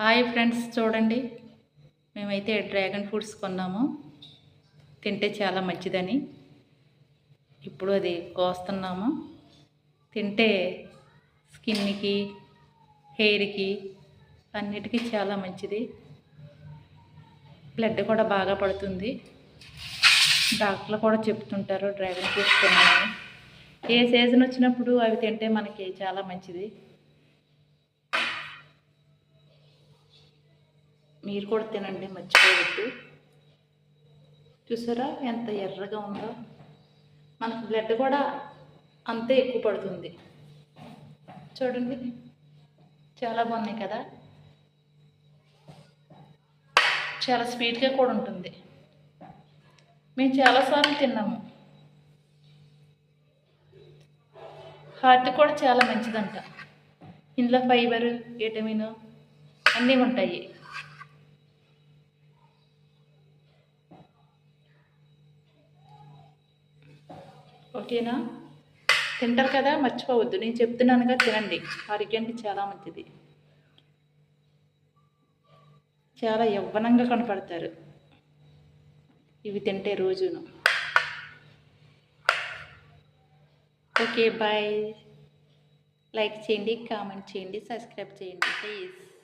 Hi friends చూడండి. మేమైతే dragon fruits కొన్నాము. తింటే చాలా మంచిదని. ఇప్పుడు అది కోస్తున్నాము. తింటే స్కిన్కి హెయిర్కి అన్నిటికీ చాలా మంచిది. బ్లడ్ కూడా బాగా పడుతుంది. డాక్టర్లు కూడా చెప్తుంటారు డ్రాగన్ ఫ్రూట్స్ తినాలని ఏ సీజన్ వచ్చినప్పుడు అవి తింటే మనకి చాలా మంచిది. మీరు కూడా తినండి మర్చిపోవద్దు. చూసారా ఎంత ఎర్రగా ఉందో? మనకు బ్లడ్ కూడా అంతే ఎక్కువ పడుతుంది. చూడండి చాలా బాగున్నాయి కదా? చాలా స్వీట్గా కూడా ఉంటుంది. మేము చాలాసార్లు తిన్నాము. హార్ట్ కూడా చాలా మంచిదంట. ఇందులో ఫైబర్ విటమిన్ అన్నీ ఉంటాయి. ఓకేనా? తింటారు కదా మర్చిపోవద్దు. నేను చెప్తున్నానుగా తినండి. ఆరోగ్యానికి చాలా మంచిది. చాలా యవ్వనంగా కనపడతారు. ఇవి తింటే రోజును. Okay bye. లైక్ చేయండి కామెంట్ చేయండి సబ్స్క్రైబ్ చేయండి ప్లీజ్.